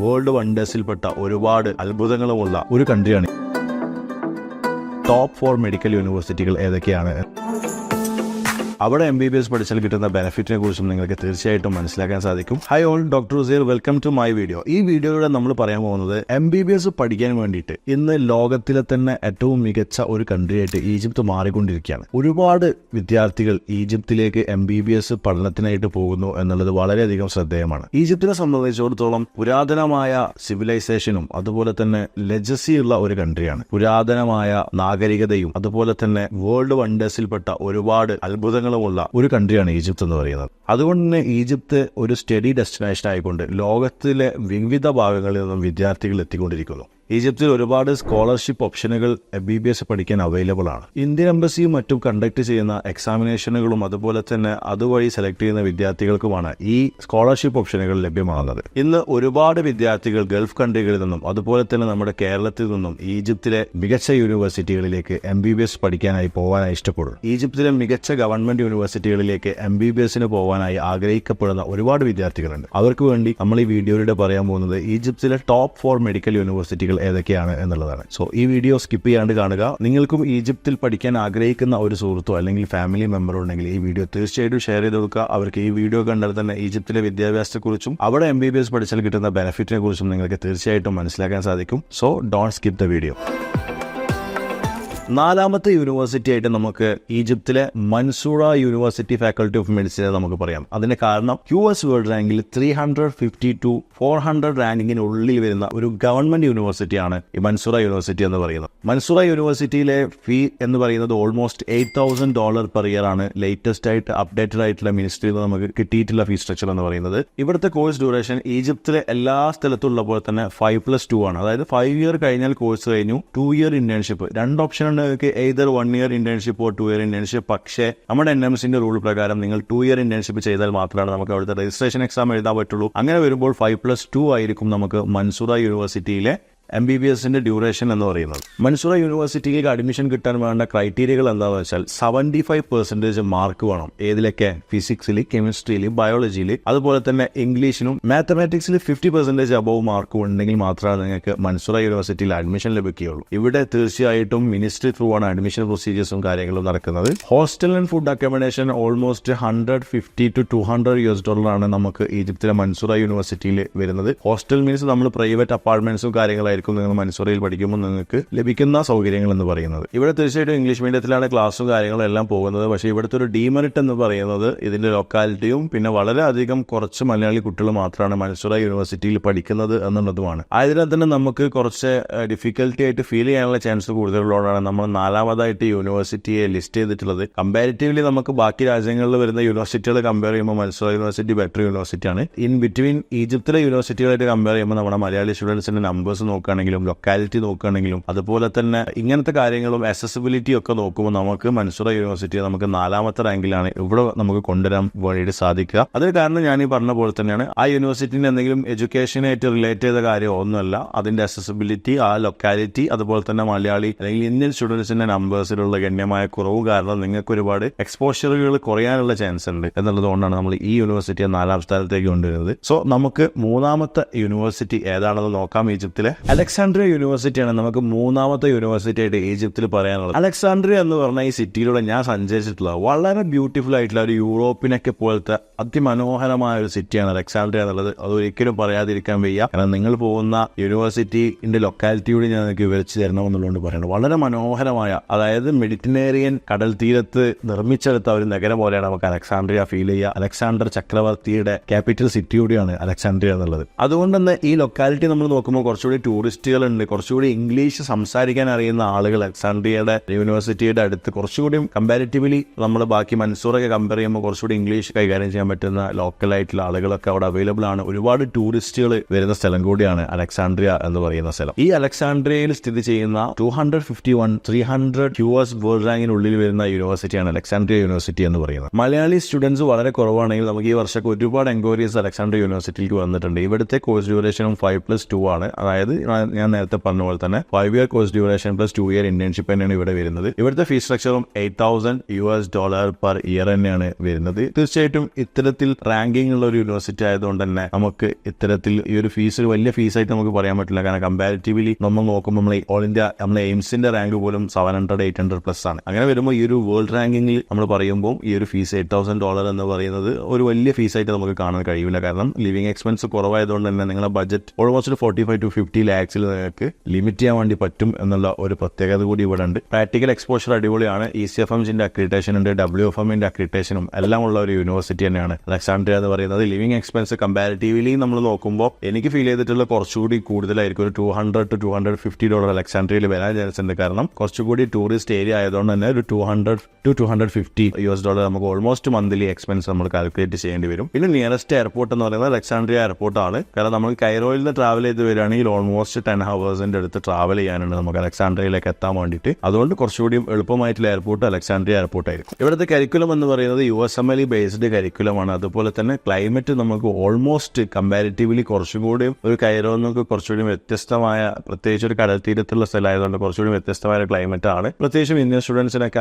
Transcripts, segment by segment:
World വണ്ടേഴ്സിൽപ്പെട്ട ഒരുപാട് അത്ഭുതങ്ങളുമുള്ള ഒരു കൺട്രിയാണ് ടോപ്പ് ഫോർ മെഡിക്കൽ യൂണിവേഴ്സിറ്റികൾ ഏതൊക്കെയാണ്? അവിടെ എം ബി ബി എസ് പഠിച്ചാൽ കിട്ടുന്ന ബെനിഫിറ്റിനെ കുറിച്ചും നിങ്ങൾക്ക് തീർച്ചയായിട്ടും മനസ്സിലാക്കാൻ സാധിക്കും. Hi all doctor Useer welcome to my video ഈ വീഡിയോയിലൂടെ നമ്മൾ പറയാൻ പോകുന്നത് എം ബി ബി എസ് പഠിക്കാൻ വേണ്ടിയിട്ട് ഇന്ന് ലോകത്തിലെ തന്നെ ഏറ്റവും മികച്ച ഒരു കൺട്രി ആയിട്ട് ഈജിപ്ത് മാറിക്കൊണ്ടിരിക്കുകയാണ്. ഒരുപാട് വിദ്യാർത്ഥികൾ ഈജിപ്തിലേക്ക് എം ബി ബി എസ് പഠനത്തിനായിട്ട് പോകുന്നു എന്നുള്ളത് വളരെയധികം ശ്രദ്ധേയമാണ്. ഈജിപ്തിനെ സംബന്ധിച്ചിടത്തോളം പുരാതനമായ സിവിലൈസേഷനും അതുപോലെ തന്നെ ലെജസി ഉള്ള ഒരു കൺട്രിയാണ് പുരാതനമായ നാഗരികതയും അതുപോലെ തന്നെ വേൾഡ് വണ്ടേഴ്സിൽപ്പെട്ട ഒരുപാട് അത്ഭുതങ്ങളുമുള്ള ഒരു കൺട്രിയാണ് ഈജിപ്ത് എന്ന് പറയുന്നത്. അതുകൊണ്ട് തന്നെ ഈജിപ്ത് ഒരു സ്റ്റഡി ഡെസ്റ്റിനേഷൻ ആയിക്കൊണ്ട് ലോകത്തിലെ വിവിധ ഭാഗങ്ങളിൽ നിന്നും വിദ്യാർത്ഥികൾ എത്തിക്കൊണ്ടിരിക്കുന്നു. ഈജിപ്തിൽ ഒരുപാട് സ്കോളർഷിപ്പ് ഓപ്ഷനുകൾ എം ബി ബി എസ് പഠിക്കാൻ അവൈലബിൾ ആണ്. ഇന്ത്യൻ എംബസിയും മറ്റും കണ്ടക്ട് ചെയ്യുന്ന എക്സാമിനേഷനുകളും അതുപോലെ തന്നെ അതുവഴി സെലക്ട് ചെയ്യുന്ന വിദ്യാർത്ഥികൾക്കുമാണ് ഈ സ്കോളർഷിപ്പ് ഓപ്ഷനുകൾ ലഭ്യമാകുന്നത്. ഇന്ന് ഒരുപാട് വിദ്യാർത്ഥികൾ ഗൾഫ് കൺട്രികളിൽ നിന്നും അതുപോലെ തന്നെ നമ്മുടെ കേരളത്തിൽ നിന്നും ഈജിപ്തിലെ മികച്ച യൂണിവേഴ്സിറ്റികളിലേക്ക് എം ബി ബി എസ് പഠിക്കാനായി പോകാനായി ഇഷ്ടപ്പെടും ഈജിപ്തിലെ മികച്ച ഗവൺമെന്റ് യൂണിവേഴ്സിറ്റികളിലേക്ക് എം ബി ബി എസിന് പോകാനായി ആഗ്രഹിക്കപ്പെടുന്ന ഒരുപാട് വിദ്യാർത്ഥികളുണ്ട്. അവർക്ക് വേണ്ടി നമ്മൾ ഈ വീഡിയോയിലൂടെ പറയാൻ പോകുന്നത് ഈജിപ്തിലെ ടോപ്പ് ഫോർ മെഡിക്കൽ യൂണിവേഴ്സിറ്റികൾ ഏതൊക്കെയാണ് എന്നുള്ളതാണ്. സോ ഈ വീഡിയോ സ്കിപ്പ് ചെയ്യാണ്ട് കാണുക. നിങ്ങൾക്കും ഈജിപ്തിൽ പഠിക്കാൻ ആഗ്രഹിക്കുന്ന ഒരു സുഹൃത്തോ അല്ലെങ്കിൽ ഫാമിലി മെമ്പറോ ഉണ്ടെങ്കിൽ ഈ വീഡിയോ തീർച്ചയായിട്ടും ഷെയർ ചെയ്ത് കൊടുക്കുക. അവർക്ക് ഈ വീഡിയോ കണ്ടാൽ തന്നെ ഈജിപ്തിലെ വിദ്യാഭ്യാസത്തെക്കുറിച്ചും അവിടെ എം ബി ബി എസ് പഠിച്ചാൽ കിട്ടുന്ന ബെനിഫിറ്റിനെ കുറിച്ചും നിങ്ങൾക്ക് തീർച്ചയായിട്ടും മനസ്സിലാക്കാൻ സാധിക്കും. So don't skip the video നാലാമത്തെ യൂണിവേഴ്സിറ്റി ആയിട്ട് നമുക്ക് ഈജിപ്തിലെ മൻസൂറ യൂണിവേഴ്സിറ്റി ഫാക്കൽറ്റി ഓഫ് മെഡിസിനെ നമുക്ക് പറയാം. അതിന്റെ കാരണം യു എസ് വേൾഡ് റാങ്കിൽ three hundred fifty to four hundred റാങ്കിങ്ങിനുള്ളിൽ വരുന്ന ഒരു ഗവൺമെന്റ് യൂണിവേഴ്സിറ്റിയാണ് ഈ മൻസൂറ യൂണിവേഴ്സിറ്റി എന്ന് പറയുന്നത്. മൻസൂറ യൂണിവേഴ്സിറ്റിയിലെ ഫീ എന്ന് പറയുന്നത് almost eight thousand dollar per year ആണ്. ലേറ്റസ്റ്റ് ആയിട്ട് അപ്ഡേറ്റഡ് ആയിട്ടുള്ള മിനിസ്ട്രിയിൽ നിന്ന് നമുക്ക് കിട്ടിയിട്ടുള്ള ഫീ സ്ട്രക്ചർ എന്ന് പറയുന്നത്. ഇവിടുത്തെ കോഴ്സ് ഡ്യൂറേഷൻ ഈജിപ്തിലെ എല്ലാ സ്ഥലത്തുള്ള പോലെ തന്നെ ഫൈവ് പ്ലസ് ടു ആണ്. അതായത് ഫൈവ് ഇയർ കഴിഞ്ഞാൽ കോഴ്സ് കഴിഞ്ഞു ടു ഇയർ ഇന്റേൺഷിപ്പ് രണ്ട് ഓപ്ഷൻ ഉണ്ട് നിങ്ങൾക്ക് either one year internship or two year internship പക്ഷേ നമ്മുടെ എൻ എം സിന്റെ റൂൾ പ്രകാരം നിങ്ങൾ ടു ഇയർ ഇന്റേൺഷിപ്പ് ചെയ്താൽ മാത്രമാണ് നമുക്ക് അവിടുത്തെ രജിസ്ട്രേഷൻ എക്സാം എഴുതാൻ പറ്റുള്ളൂ. അങ്ങനെ വരുമ്പോൾ ഫൈവ് പ്ലസ് ടു ആയിരിക്കും നമുക്ക് Mansoura university M B B എസിന്റെ ഡ്യൂറേഷൻ എന്ന് പറയുന്നത്. മൻസൂറ യൂണിവേഴ്സിറ്റിയിലേക്ക് അഡ്മിഷൻ കിട്ടാൻ വേണ്ട ക്രൈറ്റീരിയകൾ എന്താണെന്ന് വെച്ചാൽ സെവന്റി ഫൈവ് പെർസെന്റേജ് മാർക്ക് വേണം. ഏതിലൊക്കെ? ഫിസിക്സിൽ കെമിസ്ട്രിയിൽ ബയോളജിയിൽ അതുപോലെ തന്നെ ഇംഗ്ലീഷിനും മാത്തമാറ്റിക്സിൽ ഫിഫ്റ്റി പെർസെന്റേജ് അബവ് മാർക്ക് ഉണ്ടെങ്കിൽ മാത്രമേ നിങ്ങൾക്ക് മൻസൂറ യൂണിവേഴ്സിറ്റിയിൽ അഡ്മിഷൻ ലഭിക്കുകയുള്ളൂ. ഇവിടെ തീർച്ചയായിട്ടും മിനിസ്ട്രി ത്രൂ ആണ് അഡ്മിഷൻ പ്രൊസീജിയേഴ്സും കാര്യങ്ങളും നടക്കുന്നത്. Hostel and food accommodation almost hundred fifty to two hundred U S ഡോളറാണ് നമുക്ക് ഈജിപ്തിലെ മൻസൂറ യൂണിവേഴ്സിറ്റിയിൽ വരുന്നത്. ഹോസ്റ്റൽ മീൻസ് നമ്മൾ പ്രൈവറ്റ് അപ്പാർട്ട്മെന്റ്സും കാര്യങ്ങളായിരിക്കും നിങ്ങൾ മൻസൂറയിൽ പഠിക്കുമ്പോൾ നിങ്ങൾക്ക് ലഭിക്കുന്ന സൗകര്യങ്ങൾ എന്ന് പറയുന്നത്. ഇവിടെ തീർച്ചയായിട്ടും ഇംഗ്ലീഷ് മീഡിയത്തിലാണ് ക്ലാസ്സും കാര്യങ്ങളും എല്ലാം പോകുന്നത്. പക്ഷേ ഇവിടുത്തെ ഒരു ഡീമെറിറ്റ് എന്ന് പറയുന്നത് ഇതിന്റെ ലൊക്കാലിറ്റിയും പിന്നെ വളരെയധികം കുറച്ച് മലയാളി കുട്ടികൾ മാത്രമാണ് മൻസൂറ യൂണിവേഴ്സിറ്റിയിൽ പഠിക്കുന്നത് എന്നുള്ളതുമാണ്. ആയതിനാൽ തന്നെ നമുക്ക് കുറച്ച് ഡിഫിക്കൽട്ടി ആയിട്ട് ഫീൽ ചെയ്യാനുള്ള ചാൻസ് കൂടുതലുള്ളതാണ് നമ്മൾ നാലാമതായിട്ട് യൂണിവേഴ്സിറ്റിയെ ലിസ്റ്റ് ചെയ്തിട്ടുള്ളത്. കമ്പാരിറ്റീവ്ലി നമുക്ക് ബാക്കി രാജ്യങ്ങളിൽ വരുന്ന യൂണിവേഴ്സിറ്റികൾ കമ്പയർ ചെയ്യുമ്പോൾ മത്സര യൂണിവേഴ്സിറ്റി ബെറ്റർ യൂണിവേഴ്സിറ്റിയാണ് ഇൻ ബിറ്റ്വീൻ ഈജിപ്തിലെ യൂണിവേഴ്സിറ്റികളായിട്ട് കമ്പയർ ചെയ്യുമ്പോൾ നമ്മുടെ മലയാളി സ്റ്റുഡൻസിന്റെ നമ്പേഴ്സ് നോക്കുകയാണെങ്കിലും ലൊക്കാലിറ്റി നോക്കുകയാണെങ്കിലും അതുപോലെ തന്നെ ഇങ്ങനത്തെ കാര്യങ്ങളും അക്സസിബിലിറ്റി ഒക്കെ നോക്കുമ്പോൾ നമുക്ക് മൻസൂറ യൂണിവേഴ്സിറ്റി നമുക്ക് നാലാമത്തെ റാങ്കിലാണ് ഇവിടെ നമുക്ക് കൊണ്ടുവരാൻ വേണ്ടിയിട്ട് സാധിക്കുക. അതിന് കാരണം ഞാൻ ഈ പറഞ്ഞ പോലെ തന്നെയാണ് ആ യൂണിവേഴ്സിറ്റിന്റെ എന്തെങ്കിലും എഡ്യൂക്കേഷനായിട്ട് റിലേറ്റ് ചെയ്ത കാര്യം ഒന്നുമല്ല. അതിന്റെ അക്സസിബിലിറ്റി ആ ലൊക്കാലിറ്റി അതുപോലെ തന്നെ മലയാളി അല്ലെങ്കിൽ ഇന്ത്യൻ സ്റ്റുഡൻസിന്റെ നമ്പേഴ്സിലുള്ള ഗണ്യമായ കുറവ് കാരണം നിങ്ങൾക്ക് ഒരുപാട് എക്സ്പോഷറുകൾ കുറയാനുള്ള ചാൻസ് ഉണ്ട് എന്നുള്ളതുകൊണ്ടാണ് നമ്മൾ ഈ യൂണിവേഴ്സിറ്റിയെ നാലാം സ്ഥാനത്തേക്ക് കൊണ്ടുവരുന്നത്. സോ നമുക്ക് മൂന്നാമത്തെ യൂണിവേഴ്സിറ്റി ഏതാണെന്ന് നോക്കാം ഈജിപ്തിലെ. അലക്സാണ്ട്രിയ യൂണിവേഴ്സിറ്റിയാണ് നമുക്ക് മൂന്നാമത്തെ യൂണിവേഴ്സിറ്റി ആയിട്ട് ഈജിപ്തിൽ പറയാനുള്ളത്. അലക്സാണ്ട്രിയ എന്ന് പറഞ്ഞ ഈ സിറ്റിയിലൂടെ ഞാൻ സഞ്ചരിച്ചിട്ടുള്ള വളരെ ബ്യൂട്ടിഫുൾ ആയിട്ടുള്ള ഒരു യൂറോപ്പിനൊക്കെ പോലത്തെ അതിമനോഹരമായ ഒരു സിറ്റിയാണ് അലക്സാണ്ട്രിയ എന്നുള്ളത്. അത് ഒരിക്കലും പറയാതിരിക്കാൻ വയ്യ. കാരണം നിങ്ങൾ പോകുന്ന യൂണിവേഴ്സിറ്റിന്റെ ലൊക്കാലിറ്റി കൂടി ഞാൻ നിങ്ങൾക്ക് വിവരിച്ചു തരണമെന്നുള്ളതുകൊണ്ട് പറയുന്നത് വളരെ മനോഹരമായ അതായത് മെഡിറ്ററേനിയൻ കടൽ തീരത്ത് നിർമ്മിച്ചെടുത്ത ഒരു നഗരം പോലെയാണ് നമുക്ക് അലക്സാണ്ട്രിയ ഫീൽ ചെയ്യുക. അലക്സാണ്ടർ ചക്രവർത്തിയുടെ ക്യാപിറ്റൽ സിറ്റി കൂടിയാണ് അലക്സാണ്ട്രിയ എന്നുള്ളത്. അതുകൊണ്ട് തന്നെ ഈ ലൊക്കാലിറ്റി നമ്മൾ നോക്കുമ്പോൾ കുറച്ചുകൂടി ടൂറിസ്റ്റുകളുണ്ട്. കുറച്ചുകൂടി ഇംഗ്ലീഷ് സംസാരിക്കാൻ അറിയുന്ന ആളുകൾ. അലക്സാണ്ട്രിയയുടെ യൂണിവേഴ്സിറ്റിയുടെ അടുത്ത് കുറച്ചുകൂടി കമ്പാരിറ്റീവ്ലി നമ്മൾ ബാക്കി മൻസൂറൊക്കെ കമ്പയർ ചെയ്യുമ്പോൾ കുറച്ചുകൂടി ഇംഗ്ലീഷ് കൈകാര്യം ചെയ്യാൻ പറ്റുന്ന ലോക്കൽ ആയിട്ടുള്ള ആളുകളൊക്കെ അവിടെ അവൈലബിൾ ആണ്. ഒരുപാട് ടൂറിസ്റ്റുകൾ വരുന്ന സ്ഥലം കൂടിയാണ് അലക്സാണ്ട്രിയ എന്ന് പറയുന്ന സ്ഥലം. ഈ അലക്സാണ്ട്രിയയിൽ സ്ഥിതി ചെയ്യുന്ന two hundred fifty one three hundred S world റാങ്കിനുള്ളിൽ വരുന്ന യൂണിവേഴ്സിറ്റിയാണ് അലക്സാണ്ട്രിയ യൂണിവേഴ്സിറ്റി എന്ന് പറയുന്നത്. മലയാളി സ്റ്റുഡൻസ് വളരെ കുറവാണെങ്കിൽ നമുക്ക് ഈ വർഷമൊക്കെ ഒരുപാട് എൻക്വയറീസ് അലക്സാണ്ട്രിയ യൂണിവേഴ്സിറ്റിക്ക് വന്നിട്ടുണ്ട്. ഇവിടുത്തെ കോഴ്സ് ഡ്യൂറേഷനും ഫൈവ് പ്ലസ് ടു ആണ്. അതായത് ഞാൻ- നേരത്തെ പറഞ്ഞ പോലെ തന്നെ five year course duration plus two year internship തന്നെയാണ് ഇവിടെ വരുന്നത്. ഇവിടുത്തെ fees സ്ട്രക്ചറും eight thousand U S dollar per year തന്നെയാണ് വരുന്നത്. തീർച്ചയായിട്ടും ഇത്തരത്തിൽ റാങ്കിങ് ഉള്ള ഒരു യൂണിവേഴ്സിറ്റി ആയതുകൊണ്ട് തന്നെ നമുക്ക് ഇത്തരത്തിൽ ഈ ഒരു ഫീസ് ഒരു വലിയ ഫീസായിട്ട് നമുക്ക് പറയാൻ പറ്റില്ല. കാരണം കമ്പാരിറ്റീവ്ലി നമ്മൾ നോക്കുമ്പോൾ നമ്മൾ ഓൾ ഇന്ത്യ നമ്മളെ എയിംസിന്റെ റാങ്ക് പോലും seven hundred eight hundred plus ആണ്. അങ്ങനെ വരുമ്പോൾ ഈ ഒരു വേൾഡ് റാങ്കിങ്ങിൽ നമ്മൾ പറയുമ്പോൾ ഈ ഒരു ഫീസ് എയ്റ്റ് തൗസൻഡ് ഡോളർ എന്ന് പറയുന്നത് ഒരു വലിയ ഫീസായിട്ട് നമുക്ക് കാണാൻ കഴിയില്ല. കാരണം ലിവിംഗ് എക്സ്പെൻസ് കുറവായതുകൊണ്ട് തന്നെ നിങ്ങളുടെ budget almost forty five to fifty ലാക്സിൽ നിങ്ങൾക്ക് ലിമിറ്റ് ചെയ്യാൻ വേണ്ടി പറ്റും എന്നുള്ള ഒരു പ്രത്യേകത കൂടി ഇവിടെ ഉണ്ട് പ്രാക്ടിക്കൽ എക്സ്പോഷർ അടിപൊളിയാണ്. ഇ സി എഫ് എംസിന്റെ അക്രിറ്റേഷൻ ഉണ്ട് ഡബ്ല്യു എഫ് എമ്മിന്റെ അക്രിറ്റേഷനും എല്ലാം ഉള്ള ഒരു യൂണിവേഴ്സിറ്റി തന്നെയാണ്. അലക്സാണ്ട്രിയ എന്ന് പറയുന്നത് ലിവിംഗ് എക്സ്പെൻസ് കമ്പാരിറ്റീവ്ലി നമ്മൾ നോക്കുമ്പോൾ എനിക്ക് ഫീൽ ചെയ്തിട്ടുള്ള കുറച്ചുകൂടി കൂടുതലായിരിക്കും. ഒരു two hundred to two hundred fifty dollar അലക്സാണ്ട്രിയയിൽ വരാൻ ചാൻസ് ഉണ്ട്. കാരണം കുറച്ചുകൂടി ടൂറിസ്റ്റ് ഏരിയ ആയതുകൊണ്ട് തന്നെ ഒരു two hundred to two hundred fifty U S dollar നമുക്ക് ഓൾമോസ്റ്റ് മന്ത്ലി എക്സ്പെൻസ് നമ്മൾ കാൽക്കുലേറ്റ് ചെയ്യേണ്ടി വരും. പിന്നെ നിയറസ്റ്റ് എയർപോർട്ട് എന്ന് പറയുന്നത് അലക്സാണ്ട്രിയ എയർപോർട്ട് ആണ്. കാരണം നമ്മൾ കൈറോയിൽ നിന്ന് ട്രാവൽ ചെയ്ത് വരികയാണെങ്കിൽ ഓൾമോസ്റ്റ് ടെൻ ഹവേഴ്സിന്റെ അടുത്ത് ട്രാവൽ ചെയ്യാനുണ്ട്. നമുക്ക് അലക്സാണ്ട്രിയയിലേക്ക് എത്താൻ വേണ്ടിയിട്ട്. അതുകൊണ്ട് കുറച്ചുകൂടി എളുപ്പമായിട്ടുള്ള എയർപോർട്ട് അലക്സാണ്ട്രിയ എയർപോർട്ട് ആയിരിക്കും. ഇവിടുത്തെ കരിക്കുലം എന്ന് പറയുന്നത് U S M L based കരിക്കുലമാണ് അതുപോലെ തന്നെ ക്ലൈമറ്റ് നമുക്ക് ഓൾമോസ്റ്റ് കമ്പാരിറ്റീവ്ലി കുറച്ചും കൂടി ഒരു കൈറോ എന്നൊക്കെ കുറച്ചുകൂടി വ്യത്യസ്തമായ പ്രത്യേകിച്ച് ഒരു കടൽ തീരത്തുള്ള സ്ഥലമായതുകൊണ്ട് കുറച്ചുകൂടി വ്യത്യസ്തമായ ക്ലൈമറ്റ് ആണ്. പ്രത്യേകിച്ചും ഇന്ത്യൻ സ്റ്റുഡൻസിനൊക്കെ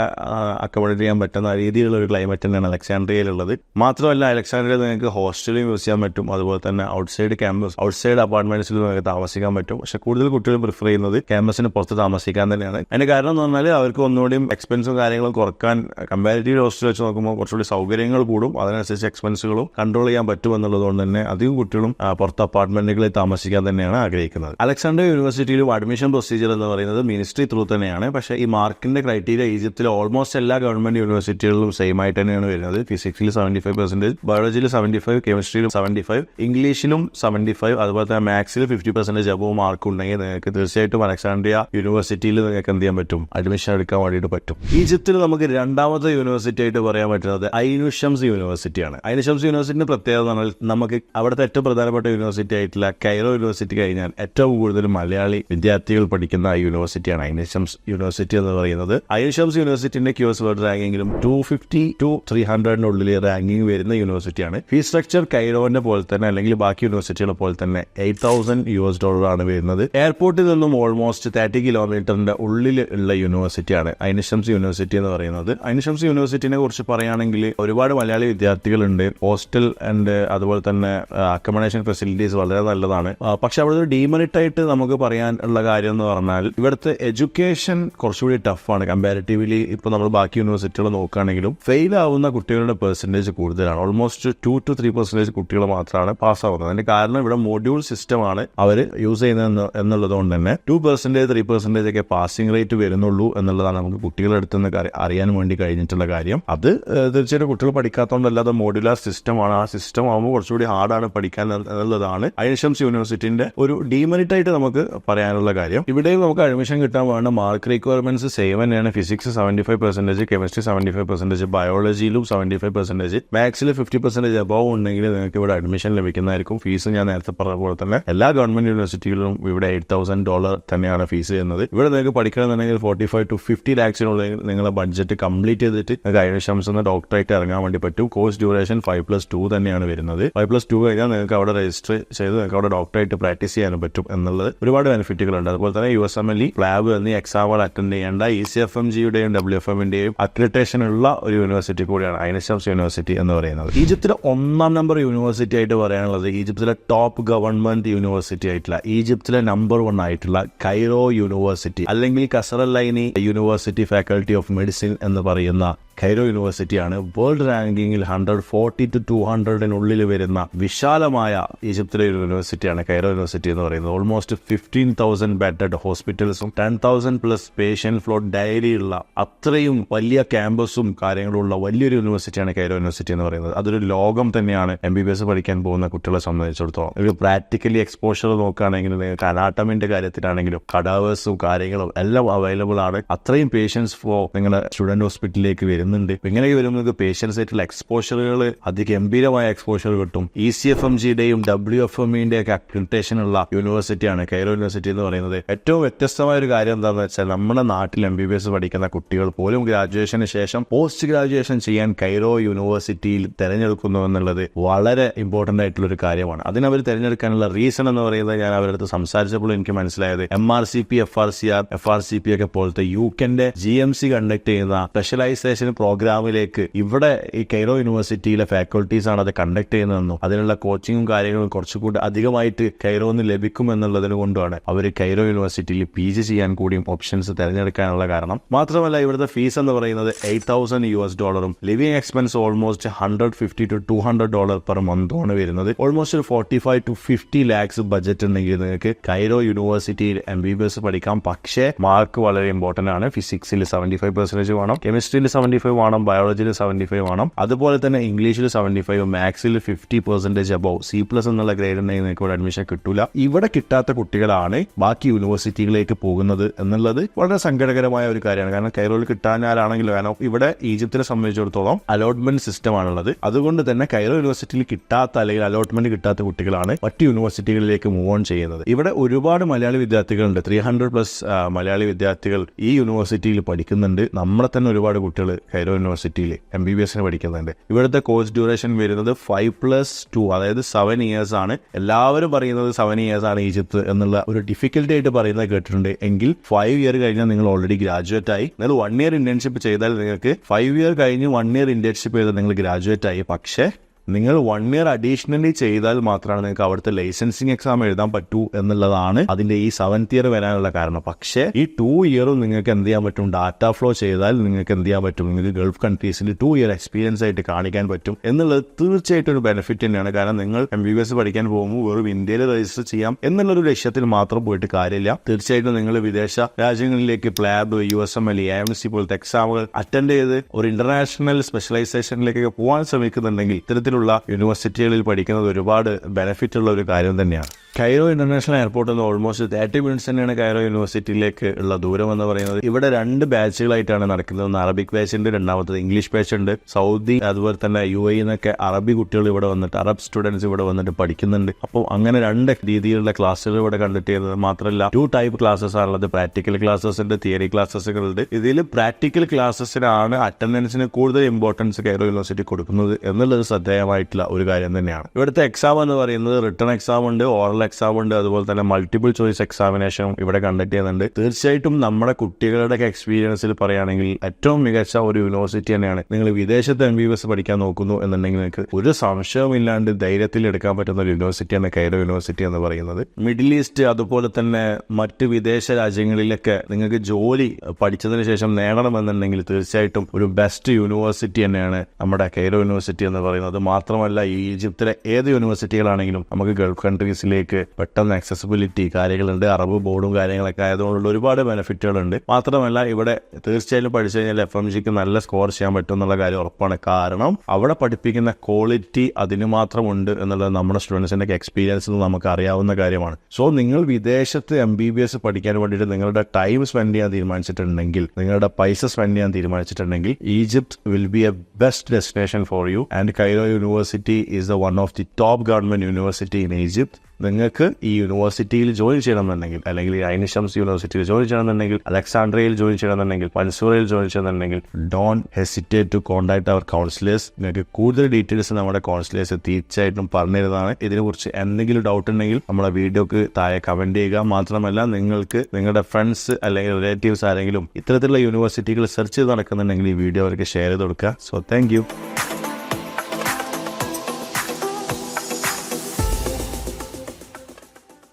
അക്കോമഡേറ്റ് ചെയ്യാൻ പറ്റുന്ന രീതിയിലുള്ള ഒരു ക്ലൈമറ്റ് തന്നെയാണ് അലക്സാണ്ട്രിയയിലുള്ളത്. മാത്രമല്ല അലക്സാണ്ട്രിയയിൽ നിങ്ങൾക്ക് ഹോസ്റ്റലിൽ യൂസ് ചെയ്യാൻ പറ്റും. അതുപോലെ തന്നെ ഔട്ട്സൈഡ് ക്യാമ്പസ് ഔട്ട്സൈഡ് അപ്പാർട്ട്മെന്റ്സിൽ നിങ്ങൾക്ക് താമസിക്കാൻ പറ്റും. പക്ഷെ കൂടുതൽ കുട്ടികൾ പ്രിഫർ ചെയ്യുന്നത് ക്യാമ്പസിന് പുറത്ത് താമസിക്കാൻ തന്നെയാണ്. അതിന്റെ കാരണം എന്ന് പറഞ്ഞാൽ അവർക്ക് ഒന്നുകൂടിയും എക്സ്പെൻസും കാര്യങ്ങളും കുറയ്ക്കാൻ കമ്പാരിറ്റീവ് ഹോസ്റ്റൽ വെച്ച് നോക്കുമ്പോൾ കുറച്ചുകൂടി സൗകര്യങ്ങൾ കൂടും. അതിനനുസരിച്ച് എക്സ്പെൻസുകളും കൺട്രോൾ ചെയ്യാൻ പറ്റും എന്നുള്ളതുകൊണ്ട് തന്നെ അധികം കുട്ടികളും പുറത്ത് അപ്പാർട്ട്മെന്റുകളിൽ താമസിക്കാൻ തന്നെയാണ് ആഗ്രഹിക്കുന്നത്. അലക്സാണ്ടർ യൂണിവേഴ്സിറ്റിയിലും അഡ്മിഷൻ പ്രൊസീജിയർ എന്ന് പറയുന്നത് മിനിസ്ട്രി ത്രൂ തന്നെയാണ്. പക്ഷേ ഈ മാർക്കിന്റെ ക്രൈറ്റീരിയ ഈജിപ്തിലെ ഓൾമോസ്റ്റ് എല്ലാ ഗവൺമെന്റ് യൂണിവേഴ്സിറ്റികളിലും സെയിം ആയിട്ട് തന്നെയാണ് വരുന്നത്. ഫിസിക്സിൽ സെവന്റി ഫൈവ് പെർസെന്റേജ് ബയോളജിയിൽ സെവന്റി ഫൈവ് കെമിസ്ട്രിയിലും സെവന്റി ഫൈവ് ഇംഗ്ലീഷിലും സെവന്റി ഫൈവ് അതുപോലെ തന്നെ മാത്സിൽ ഫിഫ്റ്റി പെർസെന്റേജ് അബവ് മാർക്ക് ഉണ്ടെങ്കിൽ നിങ്ങൾക്ക് തീർച്ചയായിട്ടും അലക്സാണ്ട്രിയ യൂണിവേഴ്സിറ്റിയിൽ നിങ്ങൾക്ക് എന്ത് ചെയ്യാൻ പറ്റും? അഡ്മിഷൻ എടുക്കാൻ വേണ്ടിയിട്ട് പറ്റും. ഈജിപ്തിൽ നമുക്ക് രണ്ടാമത്തെ യൂണിവേഴ്സിറ്റി ആയിട്ട് പറയാൻ പറ്റുന്നത് ഐനുഷംസ് യൂണിവേഴ്സിറ്റിയാണ് ഐനുഷംസ് യൂണിവേഴ്സിറ്റിന്റെ പ്രത്യേകത നമുക്ക് അവിടുത്തെ ഏറ്റവും പ്രധാനപ്പെട്ട യൂണിവേഴ്സിറ്റി ആയിട്ടുള്ള കൈറോ യൂണിവേഴ്സിറ്റി കഴിഞ്ഞാൽ ഏറ്റവും കൂടുതൽ മലയാളി വിദ്യാർത്ഥികൾ പഠിക്കുന്ന യൂണിവേഴ്സിറ്റിയാണ് ഐനുഷംസ് യൂണിവേഴ്സിറ്റി എന്ന് പറയുന്നത്. ഐനുഷംസ് യൂണിവേഴ്സിറ്റിന്റെ ക്യൂസ് വേർഡ് റാങ്കിങ്ങിലും ടു ഫിഫ്റ്റി ടു ത്രീ ഹൺഡ്രഡിനുള്ളിൽ റാങ്കിങ് വരുന്ന യൂണിവേഴ്സിറ്റിയാണ് ഫീസ് സ്ട്രക്ചർ കൈറോന്റെ പോലെ തന്നെ അല്ലെങ്കിൽ ബാക്കി യൂണിവേഴ്സിറ്റികളെ പോലെ തന്നെ eight thousand U S dollar ആണ് വരുന്നത് എയർപോർട്ടിൽ നിന്നും ഓൾമോസ്റ്റ് തേർട്ടി കിലോമീറ്ററിന്റെ ഉള്ളിൽ ഉള്ള യൂണിവേഴ്സിറ്റിയാണ് ഐനിഷംസ് യൂണിവേഴ്സിറ്റി എന്ന് പറയുന്നത്. ഐനിഷംസ് യൂണിവേഴ്സിറ്റിനെ കുറിച്ച് പറയുകയാണെങ്കിൽ ഒരുപാട് മലയാളി വിദ്യാർത്ഥികളുണ്ട്. ഹോസ്റ്റൽ ആൻഡ് അതുപോലെ തന്നെ അക്കോമഡേഷൻ ഫെസിലിറ്റീസ് വളരെ നല്ലതാണ്. പക്ഷെ അവിടെ ഒരു ഡീമെറിറ്റ് ആയിട്ട് നമുക്ക് പറയാൻ ഉള്ള കാര്യം എന്ന് പറഞ്ഞാൽ ഇവിടുത്തെ എഡ്യൂക്കേഷൻ കുറച്ചുകൂടി ടഫാണ് കമ്പാരിറ്റീവ്ലി ഇപ്പോൾ നമ്മൾ ബാക്കി യൂണിവേഴ്സിറ്റികൾ നോക്കുകയാണെങ്കിലും ഫെയിൽ ആവുന്ന കുട്ടികളുടെ പെർസെന്റേജ് കൂടുതലാണ്. Almost two to three percentage കുട്ടികൾ മാത്രമാണ് പാസ്സാവുന്നത് അതിന്റെ കാരണം ഇവിടെ മോഡ്യൂൾ സിസ്റ്റമാണ് അവർ യൂസ് ചെയ്യുന്നത് എന്ന് എന്നുള്ളത് കൊണ്ട് തന്നെ ടു പെർസെന്റേജ് ത്രീ പെർസെന്റേജ് ഒക്കെ പാസിംഗ് റേറ്റ് വരുന്നുള്ളൂ എന്നുള്ളതാണ് നമുക്ക് കുട്ടികളുടെ അടുത്ത് നിന്ന് അറിയാൻ വേണ്ടി കഴിഞ്ഞിട്ടുള്ള കാര്യം. അത് തീർച്ചയായിട്ടും കുട്ടികൾ പഠിക്കാത്തതുകൊണ്ടല്ലാതെ മോഡുലാർ സിസ്റ്റമാണ് ആ സിസ്റ്റം ആകുമ്പോൾ കുറച്ചുകൂടി ഹാർഡാണ് പഠിക്കാൻ എന്ന് എന്നുള്ളതാണ് ഐൻഷംസ് യൂണിവേഴ്സിറ്റിന്റെ ഒരു ഡീമെറിറ്റ് ആയിട്ട് നമുക്ക് പറയാനുള്ള കാര്യം. ഇവിടെയും നമുക്ക് അഡ്മിഷൻ കിട്ടാൻ വേണ്ട മാർക്ക് റിക്വയർമെന്റ്സ് സെയിം തന്നെയാണ്. Physics seventy five percentage chemistry seventy five percentage ബയോളജിയിലും seventy five percentage മാത്സിൽ ഫിഫ്റ്റി പെർസെന്റേജ് അബവ് ഉണ്ടെങ്കിൽ നിങ്ങൾക്ക് ഇവിടെ അഡ്മിഷൻ ലഭിക്കുന്നതായിരിക്കും. ഫീസ് ഞാൻ നേരത്തെ പറഞ്ഞ പോലെ തന്നെ എല്ലാ ഗവൺമെന്റ് യൂണിവേഴ്സിറ്റികളിലും ഇവിടെ എയ്റ്റ് തൗസൻഡ് ഡോളർ തന്നെയാണ് ഫീസ് ചെയ്യുന്നത്. ഇവിടെ നിങ്ങൾക്ക് പഠിക്കണമെന്നുണ്ടെങ്കിൽ ഫോർട്ടി ഫൈവ് ടു ഫിഫ്റ്റി ലാക്സിനുള്ളിൽ നിങ്ങളുടെ ബഡ്ജറ്റ് കംപ്ലീറ്റ് ചെയ്തിട്ട് നിങ്ങൾക്ക് ഐനഷംസ് എന്ന ഡോക്ടറായിട്ട് ഇറങ്ങാൻ വേണ്ടി പറ്റും. Course duration five plus two തന്നെയാണ് വരുന്നത്. ഫൈവ് പ്ലസ് ടു കഴിഞ്ഞാൽ നിങ്ങൾക്ക് അവിടെ രജിസ്റ്റർ ചെയ്ത് നിങ്ങൾക്ക് അവിടെ ഡോക്ടറായിട്ട് പ്രാക്ടീസ് ചെയ്യാനും പറ്റും എന്നുള്ളത് ഒരുപാട് ബെനിഫിറ്റുകളുണ്ട് അതുപോലെ തന്നെ U S M L E PLAB എന്നീ എക്സാമുകൾ അറ്റൻഡ് ചെയ്യേണ്ട ഇ സി എഫ് എം ജിയുടെയും ഡബ്ല്യു എഫ് എമ്മിന്റെയും അക്രിറ്റേഷൻ ഉള്ള ഒരു യൂണിവേഴ്സിറ്റി കൂടിയാണ് ഐനഷംസ് യൂണിവേഴ്സിറ്റി എന്ന് പറയുന്നത്. ഈജിപ്തിലെ ഒന്നാം നമ്പർ യൂണിവേഴ്സിറ്റി ആയിട്ട് പറയാനുള്ളത് ഈജിപ്തിലെ ടോപ്പ് ഗവൺമെന്റ് യൂണിവേഴ്സിറ്റി ആയിട്ടുള്ള ഈജിപ്തിലെ നമ്പർ വൺ ആയിട്ടുള്ള കൈറോ യൂണിവേഴ്സിറ്റി അല്ലെങ്കിൽ Kasr Al Ainy university faculty of medicine എന്ന് പറയുന്ന കൈറോ യൂണിവേഴ്സിറ്റിയാണ് വേൾഡ് റാങ്കിങ്ങിൽ ഹൺഡ്രഡ് ഫോർട്ടി ടു ടു ഹൺഡ്രഡിനുള്ളിൽ വരുന്ന വിശാലമായ ഈജിപ്തിലെ യൂണിവേഴ്സിറ്റിയാണ് കൈറോ യൂണിവേഴ്സിറ്റി എന്ന് പറയുന്നത്. Almost fifteen thousand bedded ഹോസ്പിറ്റൽസും ten thousand plus patient flow daily ഉള്ള അത്രയും വലിയ ക്യാമ്പസും കാര്യങ്ങളും ഉള്ള വലിയൊരു യൂണിവേഴ്സിറ്റിയാണ് കൈറോ യൂണിവേഴ്സിറ്റി എന്ന് പറയുന്നത്. അതൊരു ലോകം തന്നെയാണ് എം ബി ബി എസ് പഠിക്കാൻ പോകുന്ന കുട്ടികളെ സംബന്ധിച്ചിടത്തോളം. ഒരു പ്രാക്ടിക്കലി എക്സ്പോഷർ നോക്കുകയാണെങ്കിൽ അനാട്ടമിന്റെ കാര്യത്തിലാണെങ്കിലും കടാവേഴ്സും കാര്യങ്ങളും എല്ലാം അവൈലബിൾ ആണ്. അത്രയും പേഷ്യൻസ് ഫോർ നിങ്ങളുടെ സ്റ്റുഡന്റ് ഹോസ്പിറ്റലിലേക്ക് വരുന്നുണ്ട്. ഇങ്ങനെ വരുമ്പോൾ പേഷ്യൻസ് ആയിട്ടുള്ള എക്സ്പോഷറുകൾ അതിഗംഭീരമായ എക്സ്പോഷർ കിട്ടും. ഇ സി എഫ് എം ജിയുടെയും ഡബ്ല്യു എഫ് എം ഇന്റെ ഒക്കെ അക്രിറ്റേഷൻ ഉള്ള യൂണിവേഴ്സിറ്റിയാണ് കൈറോ യൂണിവേഴ്സിറ്റി എന്ന് പറയുന്നത്. ഏറ്റവും വ്യത്യസ്തമായ ഒരു കാര്യം എന്താണെന്ന് വെച്ചാൽ നമ്മുടെ നാട്ടിൽ എം ബി ബി എസ് പഠിക്കുന്ന കുട്ടികൾ പോലും ഗ്രാജുവേഷന് ശേഷം പോസ്റ്റ് ഗ്രാജുവേഷൻ ചെയ്യാൻ കൈറോ യൂണിവേഴ്സിറ്റിയിൽ തിരഞ്ഞെടുക്കുന്നു എന്നുള്ളത് വളരെ ഇമ്പോർട്ടന്റ് ആയിട്ടുള്ള ഒരു കാര്യമാണ്. അതിനവർ തിരഞ്ഞെടുക്കാനുള്ള റീസൺ എന്ന് പറയുന്നത് ഞാൻ അവരുടെ അടുത്ത് സംസാരിച്ചപ്പോൾ എനിക്ക് മനസ്സിലായത് M R C P F R C R F R C P ഒക്കെ പോലത്തെ യു കെന്റെ ജി എം സി കണ്ടക്ട് ചെയ്യുന്ന സ്പെഷ്യലൈസേഷൻ പ്രോഗ്രാമിലേക്ക് ഇവിടെ ഈ കൈറോ യൂണിവേഴ്സിറ്റിയിലെ ഫാക്കൽറ്റീസ് ആണ് അത് കണ്ടക്ട് ചെയ്യുന്നതെന്നും അതിനുള്ള കോച്ചിങ്ങും കാര്യങ്ങളും കുറച്ചുകൂടി അധികമായിട്ട് കൈറോന്ന് ലഭിക്കും എന്നുള്ളതിന് കൊണ്ടാണ് അവർ കൈറോ യൂണിവേഴ്സിറ്റിയിൽ പി ജി ചെയ്യാൻ കൂടിയും ഓപ്ഷൻസ് തിരഞ്ഞെടുക്കാനുള്ള കാരണം. മാത്രമല്ല ഇവിടുത്തെ ഫീസ് എന്ന് പറയുന്നത് എയ്റ്റ് തൗസൻഡ് യു എസ് ഡോളറും living expense almost hundred fifty to two hundred dollar per മന്താണ് വരുന്നത്. ഓൾമോസ്റ്റ് ഒരു forty five to fifty lakhs budget ഉണ്ടെങ്കിൽ നിങ്ങൾക്ക് കൈറോ യൂണിവേഴ്സിറ്റിയിൽ എം ബി ബി എസ് പഠിക്കാം. പക്ഷേ മാർക്ക് വളരെ ഇമ്പോർട്ടന്റ് ആണ്. ഫിസിക്സിൽ സെവന്റി ഫൈവ് പെർസെന്റേജ് വേണം. കെമിസ്ട്രിയിൽ സെവന്റി ഫൈവ് വേണം. ബയോളജിയിൽ സെവന്റി ഫൈവ് വേണം. അതുപോലെ തന്നെ ഇംഗ്ലീഷിൽ seventy five മാത്സിൽ fifty percentage above C plus എന്നുള്ള ഗ്രേഡ് ഉണ്ടെങ്കിൽ നിങ്ങൾക്ക് ഇവിടെ അഡ്മിഷൻ കിട്ടൂല. ഇവിടെ കിട്ടാത്ത കുട്ടികളാണ് ബാക്കി യൂണിവേഴ്സിറ്റികളിലേക്ക് പോകുന്നത് എന്നുള്ളത് വളരെ സങ്കടകരമായ ഒരു കാര്യമാണ്. കാരണം കൈറോയിൽ കിട്ടാനാലാണെങ്കിലും കാരണം ഇവിടെ ഈജിപ്തിനെ സംബന്ധിച്ചിടത്തോളം അലോട്ട്മെന്റ് സിസ്റ്റം ആണുള്ളത്. അതുകൊണ്ട് തന്നെ കൈറോ യൂണിവേഴ്സിറ്റിയിൽ കിട്ടാത്ത അല്ലെങ്കിൽ അലോട്ട്മെന്റ് കിട്ടാത്ത കുട്ടികളാണ് മറ്റ് യൂണിവേഴ്സിറ്റികളിലേക്ക് മൂവ് ഓൺ ചെയ്യുന്നത്. ഇവിടെ ഒരുപാട് മലയാളി വിദ്യാർത്ഥികളുണ്ട്. ത്രീ ഹൺഡ്രഡ് പ്ലസ് മലയാളി വിദ്യാർത്ഥികൾ ഈ യൂണിവേഴ്സിറ്റിയിൽ പഠിക്കുന്നുണ്ട്. നമ്മളെ തന്നെ ഒരുപാട് കുട്ടികൾ കൈറോ യൂണിവേഴ്സിറ്റിയിൽ എം ബി ബി എസിന് പഠിക്കുന്നുണ്ട്. ഇവിടുത്തെ കോഴ്സ് ഡ്യൂറേഷൻ വരുന്നത് ഫൈവ് പ്ലസ് ടു അതായത് സെവൻ ഇയേഴ്സ് ആണ്. എല്ലാവരും പറയുന്നത് സെവൻ ഇയേഴ്സ് ആണ് ഈജിപ്ത് എന്നുള്ള ഒരു ഡിഫിക്കൽട്ടി ആയിട്ട് പറയുന്നത് കേട്ടിട്ടുണ്ട്. എങ്കിൽ ഫൈവ് ഇയർ കഴിഞ്ഞാൽ നിങ്ങൾ ഓൾറെഡി ഗ്രാജുവേറ്റ് ആയി. നിങ്ങൾ വൺ ഇയർ ഇന്റേൺഷിപ്പ് ചെയ്താൽ നിങ്ങൾക്ക് ഫൈവ് ഇയർ കഴിഞ്ഞ് വൺ ഇയർ ഇന്റേൺഷിപ്പ് ചെയ്താൽ നിങ്ങൾ ഗ്രാജുവേറ്റ് ആയി. പക്ഷേ നിങ്ങൾ വൺ ഇയർ അഡീഷണലി ചെയ്താൽ മാത്രമാണ് നിങ്ങൾക്ക് അവിടുത്തെ ലൈസൻസിങ് എക്സാം എഴുതാൻ പറ്റൂ എന്നുള്ളതാണ് അതിന്റെ ഈ സെവൻത് ഇയർ വരാനുള്ള കാരണം. പക്ഷേ ഈ ടു ഇയറും നിങ്ങൾക്ക് എന്ത് ചെയ്യാൻ പറ്റും? ഡാറ്റ ഫ്ലോ ചെയ്താൽ നിങ്ങൾക്ക് എന്ത് ചെയ്യാൻ പറ്റും? നിങ്ങൾക്ക് ഗൾഫ് കൺട്രീസിൽ ടു ഇയർ എക്സ്പീരിയൻസ് ആയിട്ട് കാണിക്കാൻ പറ്റും എന്നുള്ളത് തീർച്ചയായിട്ടും ഒരു ബെനിഫിറ്റ് തന്നെയാണ്. കാരണം നിങ്ങൾ എം ബി ബി എസ് പഠിക്കാൻ പോകുമ്പോൾ വെറും ഇന്ത്യയിൽ രജിസ്റ്റർ ചെയ്യാം എന്നുള്ളൊരു ലക്ഷ്യത്തിൽ മാത്രം പോയിട്ട് കാര്യമില്ല. തീർച്ചയായിട്ടും നിങ്ങൾ വിദേശ രാജ്യങ്ങളിലേക്ക് PLAB U S M L A M C പോലത്തെ എക്സാമുകൾ അറ്റൻഡ് ചെയ്ത് ഒരു ഇന്റർനാഷണൽ സ്പെഷ്യലൈസേഷനിലേക്കൊക്കെ പോകാൻ ശ്രമിക്കുന്നുണ്ടെങ്കിൽ ഇത്തരത്തിലുള്ള യൂണിവേഴ്സിറ്റികളിൽ പഠിക്കുന്നത് ഒരുപാട് ബെനിഫിറ്റ് ഉള്ള ഒരു കാര്യം തന്നെയാണ്. കൈറോ ഇന്റർനാഷണൽ എയർപോർട്ടിൽ നിന്ന് ഓൾമോസ്റ്റ് തേർട്ടി മിനിറ്റ്സ് തന്നെയാണ് കൈറോ യൂണിവേഴ്സിറ്റിയിലേക്ക് ഉള്ള ദൂരം എന്ന് പറയുന്നത്. ഇവിടെ രണ്ട് ബാച്ചുകളായിട്ടാണ് നടക്കുന്നത്. ഒന്ന് അറബിക് ബാച്ച് ഉണ്ട് രണ്ടാമത്തത് ഇംഗ്ലീഷ് ബാച്ച് ഉണ്ട്. സൗദി അതുപോലെ തന്നെ യു എ എന്നൊക്കെ അറബി കുട്ടികൾ ഇവിടെ വന്നിട്ട് അറബ് സ്റ്റുഡൻസ് ഇവിടെ വന്നിട്ട് പഠിക്കുന്നുണ്ട്. അപ്പോൾ അങ്ങനെ രണ്ട് രീതിയിലുള്ള ക്ലാസ്സുകൾ ഇവിടെ കണ്ടക്ട് ചെയ്യുന്നത് മാത്രമല്ല ടു ടൈപ്പ് ക്ലാസ്സസ് ആണുള്ളത്. പ്രാക്ടിക്കൽ ക്ലാസ്സസ് ഉണ്ട് തിയറി ക്ലാസ്സസുകൾ ഉണ്ട്. ഇതിൽ പ്രാക്ടിക്കൽ ക്ലാസ്സസിനാണ് അറ്റൻഡൻസിന് കൂടുതൽ ഇമ്പോർട്ടൻസ് കൈറോ യൂണിവേഴ്സിറ്റി കൊടുക്കുന്നത് എന്നുള്ളത് ശ്രദ്ധേയമായിട്ടുള്ള ഒരു കാര്യം തന്നെയാണ്. ഇവിടുത്തെ എക്സാം എന്ന് പറയുന്നത് റിട്ടേൺ എക്സാം ഉണ്ട് ഓറൽ എക്സാം ഉണ്ട് അതുപോലെ തന്നെ മൾട്ടിപ്പിൾ ചോയ്സ് എക്സാമിനേഷൻ ഇവിടെ കണ്ടക്ട് ചെയ്യുന്നുണ്ട്. തീർച്ചയായിട്ടും നമ്മുടെ കുട്ടികളുടെ എക്സ്പീരിയൻസിൽ പറയുകയാണെങ്കിൽ ഏറ്റവും മികച്ച ഒരു യൂണിവേഴ്സിറ്റി തന്നെയാണ്. നിങ്ങൾ വിദേശത്ത് എം ബി എസ് പഠിക്കാൻ നോക്കുന്നു എന്നുണ്ടെങ്കിൽ നിങ്ങൾക്ക് ഒരു സംശയവുമില്ലാണ്ട് ധൈര്യത്തിൽ എടുക്കാൻ പറ്റുന്ന ഒരു യൂണിവേഴ്സിറ്റിയാണ് കൈറോ യൂണിവേഴ്സിറ്റി എന്ന് പറയുന്നത്. മിഡിൽ ഈസ്റ്റ് അതുപോലെ തന്നെ മറ്റ് വിദേശ രാജ്യങ്ങളിലൊക്കെ നിങ്ങൾക്ക് ജോലി പഠിച്ചതിന് ശേഷം നേടണമെന്നുണ്ടെങ്കിൽ തീർച്ചയായിട്ടും ഒരു ബെസ്റ്റ് യൂണിവേഴ്സിറ്റി തന്നെയാണ് നമ്മുടെ കൈറോ യൂണിവേഴ്സിറ്റി എന്ന് പറയുന്നത്. മാത്രമല്ല ഈജിപ്തിലെ ഏത് യൂണിവേഴ്സിറ്റികളാണെങ്കിലും നമുക്ക് ഗൾഫ് കൺട്രീസിലേക്ക് പെട്ടെന്ന് ആക്സസിബിലിറ്റി കാര്യങ്ങളുണ്ട് അറബ് ബോർഡും കാര്യങ്ങളൊക്കെ ആയതുകൊണ്ടുള്ള ഒരുപാട് ബെനിഫിറ്റുകളുണ്ട് മാത്രമല്ല ഇവിടെ തീർച്ചയായും പഠിച്ചു കഴിഞ്ഞാൽ എഫ് എം ജിക്ക് നല്ല സ്കോർ ചെയ്യാൻ പറ്റും എന്നുള്ള കാര്യം ഉറപ്പാണ്. കാരണം അവിടെ പഠിപ്പിക്കുന്ന ക്വാളിറ്റി അതിന് മാത്രമുണ്ട് എന്നുള്ളത് നമ്മുടെ സ്റ്റുഡൻസിന്റെ എക്സ്പീരിയൻസ് നമുക്ക് അറിയാവുന്ന കാര്യമാണ്. സോ നിങ്ങൾ വിദേശത്ത് എം ബി ബി എസ് പഠിക്കാൻ വേണ്ടിയിട്ട് നിങ്ങളുടെ ടൈം സ്പെൻഡ് ചെയ്യാൻ തീരുമാനിച്ചിട്ടുണ്ടെങ്കിൽ നിങ്ങളുടെ പൈസ സ്പെൻഡ് ചെയ്യാൻ തീരുമാനിച്ചിട്ടുണ്ടെങ്കിൽ Egypt will be a best destination for you and Cairo university is the one of the top government university in Egypt നിങ്ങൾക്ക് ഈ യൂണിവേഴ്സിറ്റിയിൽ ജോയിൻ ചെയ്യണമെന്നുണ്ടെങ്കിൽ അല്ലെങ്കിൽ ഐനിഷംസ് യൂണിവേഴ്സിറ്റിയിൽ ജോയിൻ ചെയ്യണമെന്നുണ്ടെങ്കിൽ അലക്സാണ്ട്രയിൽ ജോയിൻ ചെയ്യണമെന്നുണ്ടെങ്കിൽ മൻസൂറയിൽ ജോയിൻ ചെയ്യണമെന്നുണ്ടെങ്കിൽ don't hesitate to contact our counsellors നിങ്ങൾക്ക് കൂടുതൽ ഡീറ്റെയിൽസ് നമ്മുടെ കൗൺസിലേഴ്സ് തീർച്ചയായിട്ടും പറഞ്ഞിരുന്നതാണ് ഇതിനെക്കുറിച്ച് എന്തെങ്കിലും ഡൗട്ട് ഉണ്ടെങ്കിൽ നമ്മുടെ വീഡിയോക്ക് താഴെ കമന്റ് ചെയ്യുക. മാത്രമല്ല നിങ്ങൾക്ക് നിങ്ങളുടെ ഫ്രണ്ട്സ് അല്ലെങ്കിൽ റിലേറ്റീവ്സ് ആരെങ്കിലും ഇത്തരത്തിലുള്ള യൂണിവേഴ്സിറ്റികൾ സെർച്ച് ചെയ്ത് നടക്കുന്നുണ്ടെങ്കിൽ ഈ വീഡിയോ അവർക്ക് ഷെയർ ചെയ്ത് കൊടുക്കുക. So thank